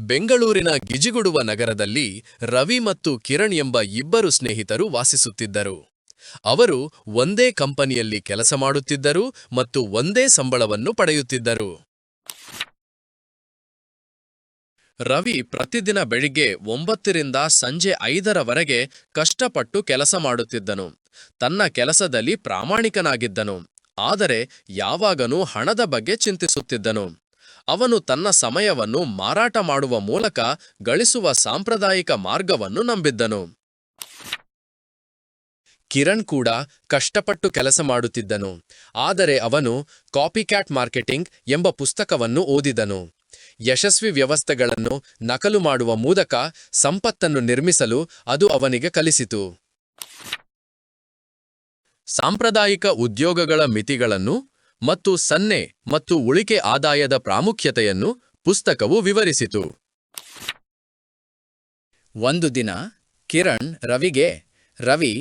ಬೆಂಗಳೂರಿನ ಗಿಜಿಗುಡುವ ನಗರದಲ್ಲಿ ರವಿ ಮತ್ತು ಕಿರಣ್ ಎಂಬ ಇಬ್ಬರು ಸ್ನೇಹಿತರು ವಾಸಿಸುತ್ತಿದ್ದರು. ಅವರು ಒಂದೇ ಕಂಪನಿಯಲ್ಲಿ ಕೆಲಸ ಮಾಡುತ್ತಿದ್ದರು ಮತ್ತು ಒಂದೇ ಸಂಬಳವನ್ನು ಪಡೆಯುತ್ತಿದ್ದರು. ರವಿ ಪ್ರತಿದಿನ ಬೆಳಿಗ್ಗೆ ಒಂಬತ್ತರಿಂದ ಸಂಜೆ ಐದರವರೆಗೆ ಕಷ್ಟಪಟ್ಟು ಕೆಲಸ ಮಾಡುತ್ತಿದ್ದನು. ತನ್ನ ಕೆಲಸದಲ್ಲಿ ಪ್ರಾಮಾಣಿಕನಾಗಿದ್ದನು. ಆದರೆ ಯಾವಾಗನೂ ಹಣದ ಬಗ್ಗೆ ಚಿಂತಿಸುತ್ತಿದ್ದನು. ಅವನು ತನ್ನ ಸಮಯವನ್ನು ಮಾರಾಟ ಮಾಡುವ ಮೂಲಕ ಗಳಿಸುವ ಸಾಂಪ್ರದಾಯಿಕ ಮಾರ್ಗವನ್ನು ನಂಬಿದ್ದನು. ಕಿರಣ್ ಕೂಡ ಕಷ್ಟಪಟ್ಟು ಕೆಲಸ ಮಾಡುತ್ತಿದ್ದನು. ಆದರೆ ಅವನು ಕಾಪಿಕ್ಯಾಟ್ ಮಾರ್ಕೆಟಿಂಗ್ ಎಂಬ ಪುಸ್ತಕವನ್ನು ಓದಿದನು. ಯಶಸ್ವಿ ವ್ಯವಸ್ಥೆಗಳನ್ನು ನಕಲು ಮಾಡುವ ಮೂಲಕ ಸಂಪತ್ತನ್ನು ನಿರ್ಮಿಸಲು ಅದು ಅವನಿಗೆ ಕಲಿಸಿತು. ಸಾಂಪ್ರದಾಯಿಕ ಉದ್ಯೋಗಗಳ ಮಿತಿಗಳನ್ನು ಮತ್ತು ಸನ್ನೆ ಮತ್ತು ಉಳಿಕೆ ಆದಾಯದ ಪ್ರಾಮುಖ್ಯತೆಯನ್ನು ಪುಸ್ತಕವು ವಿವರಿಸಿತು. ಒಂದು ದಿನ ಕಿರಣ್ ರವಿಗೆ, ರವಿ,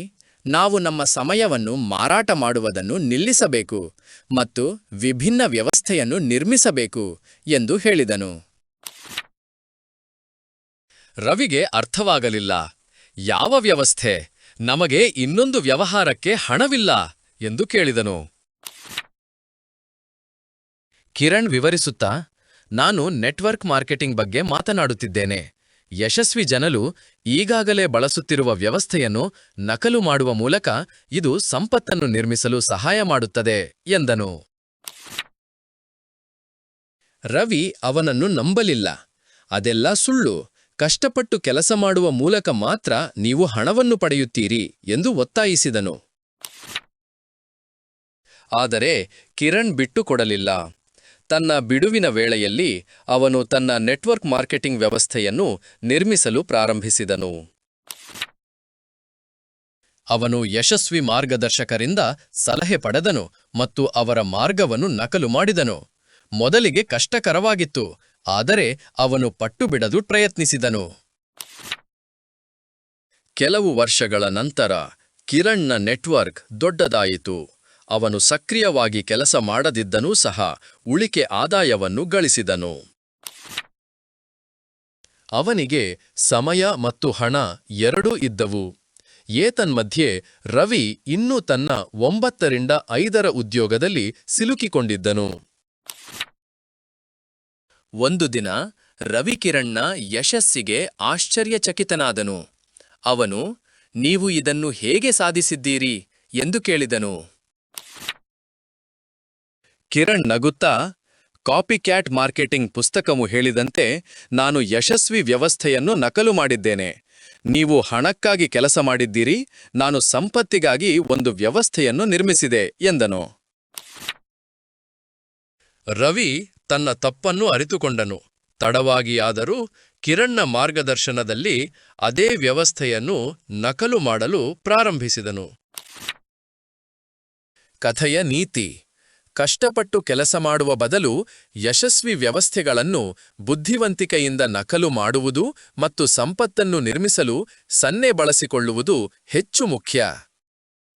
ನಾವು ನಮ್ಮ ಸಮಯವನ್ನು ಮಾರಾಟ ಮಾಡುವುದನ್ನು ನಿಲ್ಲಿಸಬೇಕು ಮತ್ತು ವಿಭಿನ್ನ ವ್ಯವಸ್ಥೆಯನ್ನು ನಿರ್ಮಿಸಬೇಕು ಎಂದು ಹೇಳಿದನು. ರವಿಗೆ ಅರ್ಥವಾಗಲಿಲ್ಲ, ಯಾವ ವ್ಯವಸ್ಥೆ? ನಮಗೆ ಇನ್ನೊಂದು ವ್ಯವಹಾರಕ್ಕೆ ಹಣವಿಲ್ಲ ಎಂದು ಕೇಳಿದನು. ಕಿರಣ್ ವಿವರಿಸುತ್ತಾ, ನಾನು ನೆಟ್ವರ್ಕ್ ಮಾರ್ಕೆಟಿಂಗ್ ಬಗ್ಗೆ ಮಾತನಾಡುತ್ತಿದ್ದೇನೆ. ಯಶಸ್ವಿ ಜನರು ಈಗಾಗಲೇ ಬಳಸುತ್ತಿರುವ ವ್ಯವಸ್ಥೆಯನ್ನು ನಕಲು ಮಾಡುವ ಮೂಲಕ ಇದು ಸಂಪತ್ತನ್ನು ನಿರ್ಮಿಸಲು ಸಹಾಯ ಮಾಡುತ್ತದೆ, ಎಂದನು. ರವಿ ಅವನನ್ನು ನಂಬಲಿಲ್ಲ. ಅದೆಲ್ಲ ಸುಳ್ಳು. ಕಷ್ಟಪಟ್ಟು ಕೆಲಸ ಮಾಡುವ ಮೂಲಕ ಮಾತ್ರ ನೀವು ಹಣವನ್ನು ಪಡೆಯುತ್ತೀರಿ, ಎಂದು ಒತ್ತಾಯಿಸಿದನು. ಆದರೆ ಕಿರಣ್ ಬಿಟ್ಟುಕೊಡಲಿಲ್ಲ. ತನ್ನ ಬಿಡುವಿನ ವೇಳೆಯಲ್ಲಿ ಅವನು ತನ್ನ ನೆಟ್ವರ್ಕ್ ಮಾರ್ಕೆಟಿಂಗ್ ವ್ಯವಸ್ಥೆಯನ್ನು ನಿರ್ಮಿಸಲು ಪ್ರಾರಂಭಿಸಿದನು. ಅವನು ಯಶಸ್ವಿ ಮಾರ್ಗದರ್ಶಕರಿಂದ ಸಲಹೆ ಪಡೆದನು ಮತ್ತು ಅವರ ಮಾರ್ಗವನ್ನು ನಕಲು ಮಾಡಿದನು. ಮೊದಲಿಗೆ ಕಷ್ಟಕರವಾಗಿತ್ತು, ಆದರೆ ಅವನು ಪಟ್ಟುಬಿಡದು ಪ್ರಯತ್ನಿಸಿದನು. ಕೆಲವು ವರ್ಷಗಳ ನಂತರ ಕಿರಣ್ನ ನೆಟ್ವರ್ಕ್ ದೊಡ್ಡದಾಯಿತು. ಅವನು ಸಕ್ರಿಯವಾಗಿ ಕೆಲಸ ಮಾಡದಿದ್ದನೂ ಸಹ ಉಳಿಕೆ ಆದಾಯವನ್ನು ಗಳಿಸಿದನು. ಅವನಿಗೆ ಸಮಯ ಮತ್ತು ಹಣ ಎರಡೂ ಇದ್ದವು. ಏತನ್ಮಧ್ಯೆ ರವಿ ಇನ್ನೂ ತನ್ನ ಒಂಬತ್ತರಿಂದ ಐದರ ಉದ್ಯೋಗದಲ್ಲಿ ಸಿಲುಕಿಕೊಂಡಿದ್ದನು. ಒಂದು ದಿನ ರವಿ ಕಿರಣ್ನ ಯಶಸ್ಸಿಗೆ ಆಶ್ಚರ್ಯಚಕಿತನಾದನು. ಅವನು, ನೀವು ಇದನ್ನು ಹೇಗೆ ಸಾಧಿಸಿದ್ದೀರಿ? ಎಂದು ಕೇಳಿದನು. ಕಿರಣ್ ನಗುತ್ತಾ, ಕಾಪಿಕ್ಯಾಟ್ ಮಾರ್ಕೆಟಿಂಗ್ ಪುಸ್ತಕವು ಹೇಳಿದಂತೆ ನಾನು ಯಶಸ್ವಿ ವ್ಯವಸ್ಥೆಯನ್ನು ನಕಲು ಮಾಡಿದ್ದೇನೆ. ನೀವು ಹಣಕ್ಕಾಗಿ ಕೆಲಸ ಮಾಡಿದ್ದೀರಿ, ನಾನು ಸಂಪತ್ತಿಗಾಗಿ ಒಂದು ವ್ಯವಸ್ಥೆಯನ್ನು ನಿರ್ಮಿಸಿದೆ, ಎಂದನು. ರವಿ ತನ್ನ ತಪ್ಪನ್ನು ಅರಿತುಕೊಂಡನು. ತಡವಾಗಿಯಾದರೂ ಕಿರಣ್ನ ಮಾರ್ಗದರ್ಶನದಲ್ಲಿ ಅದೇ ವ್ಯವಸ್ಥೆಯನ್ನು ನಕಲು ಮಾಡಲು ಪ್ರಾರಂಭಿಸಿದನು. ಕಥೆಯ ನೀತಿ. ಕಷ್ಟಪಟ್ಟು ಕೆಲಸ ಮಾಡುವ ಬದಲು ಯಶಸ್ವಿ ವ್ಯವಸ್ಥೆಗಳನ್ನು ಬುದ್ಧಿವಂತಿಕೆಯಿಂದ ನಕಲು ಮಾಡುವುದು ಮತ್ತು ಸಂಪತ್ತನ್ನು ನಿರ್ಮಿಸಲು ಸನ್ನೆ ಬಳಸಿಕೊಳ್ಳುವುದು ಹೆಚ್ಚು ಮುಖ್ಯ.